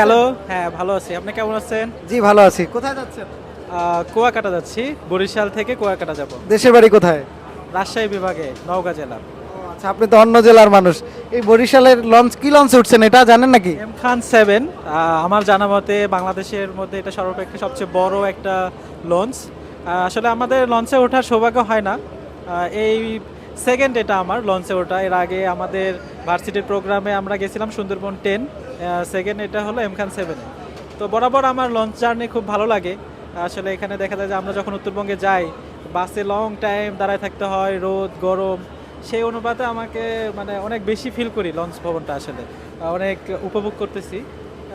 Hello হ্যাঁ ভালো আছি। আপনি কেমন আছেন? জি ভালো আছি। কোথায় যাচ্ছেন? কুয়াকাটা যাচ্ছি। বরিশাল থেকে কুয়াকাটা যাব। দেশের বাড়ি কোথায়? রাজশাহী বিভাগে নওগাঁ জেলা। আচ্ছা আপনি তো অন্য জেলার মানুষ। এই বরিশালের লঞ্চ কি লঞ্চ উঠছেন এটা জানেন নাকি? এম খান সেভেন আমার জানা মতে বাংলাদেশের মধ্যে এটা সর্বাপেক্ষা সবচেয়ে বড় একটা লঞ্চ। আসলে আমাদের লঞ্চে ওঠার সৌভাগ্য হয় না। এই সেকেন্ড এটা আমার লঞ্চে ওটা। এর আগে আমাদের ভার্সিটির প্রোগ্রামে আমরা গেছিলাম সুন্দরবন টেন সেকেন্ড এটা হলো এম খান সেভেনে তো বরাবর আমার লঞ্চ জার্নি খুব ভালো লাগে। আসলে এখানে দেখা যায় যে আমরা যখন উত্তরবঙ্গে যাই, বাসে লং টাইম দাঁড়ায় থাকতে হয়, রোদ, গরম। সেই অনুপাতে আমাকে মানে অনেক বেশি ফিল করি লঞ্চ ভবনটা আসলে। অনেক উপভোগ করতেছি।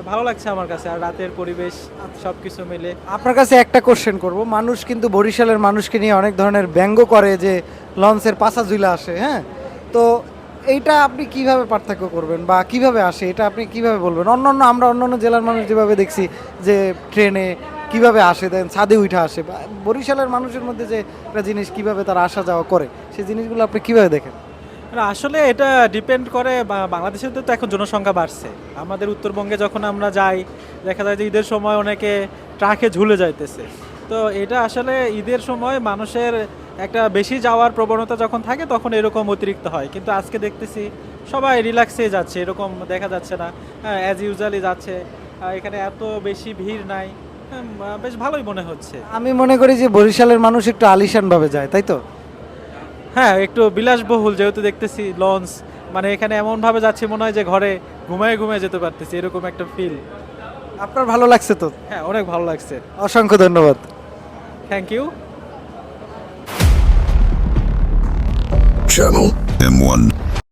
ভালো লাগছে আমার কাছে, আর রাতের পরিবেশ সব কিছু মিলে। আপনার কাছে একটা কোশ্চেন করব। মানুষ কিন্তু বরিশালের মানুষকে নিয়ে অনেক ধরনের ব্যঙ্গ করে যে, লঞ্চের পাশা ঝুলা আসে হ্যাঁ? তো এইটা আপনি কীভাবে পার্থক্য করবেন বা কীভাবে আসে? এটা আপনি কীভাবে বলবেন? অন্য অন্য আমরা অন্যান্য জেলার মানুষ যেভাবে দেখছি যে, ট্রেনে কীভাবে আসে, দেন ছাদে উঠে আসে। বা বরিশালের মানুষের মধ্যে যে একটা জিনিস কীভাবে তারা আসা যাওয়া করে সেই জিনিসগুলো আপনি কীভাবে দেখেন? আসলে এটা ডিপেন্ড করে বাংলাদেশের তো এখন জনসংখ্যা বাড়ছে। আমাদের উত্তরবঙ্গে যখন আমরা যাই দেখা যায় যে ঈদের সময় অনেকে ট্রাকে ঝুলে যাইতেছে। তো এটা আসলে ঈদের সময় মানুষের একটা বেশি যাওয়ার প্রবণতা যখন থাকে তখন এরকম অতিরিক্ত হয়। কিন্তু আজকে দেখতেছি সবাই রিল্যাক্সে যাচ্ছে এরকম দেখা যাচ্ছে না। হ্যাঁ অ্যাজ ইউজুয়ালি যাচ্ছে। এখানে এত বেশি ভিড় নাই। হ্যাঁ, বেশ ভালোই মনে হচ্ছে। আমি মনে করি যে বরিশালের মানুষ একটু আলিশান ভাবে যায় তাই তো? হ্যাঁ একটু বিলাসবহুল যেহেতু দেখতেছি লঞ্চ মানে এখানে এমন ভাবে যাচ্ছি মনে হয় যে ঘরে ঘুমায় ঘুমায় যেতে পারতেছি এরকম একটা ফিল আপনার ভালো লাগছে তো? হ্যাঁ অনেক ভালো লাগছে। অসংখ্য ধন্যবাদ। Thank you Channel M1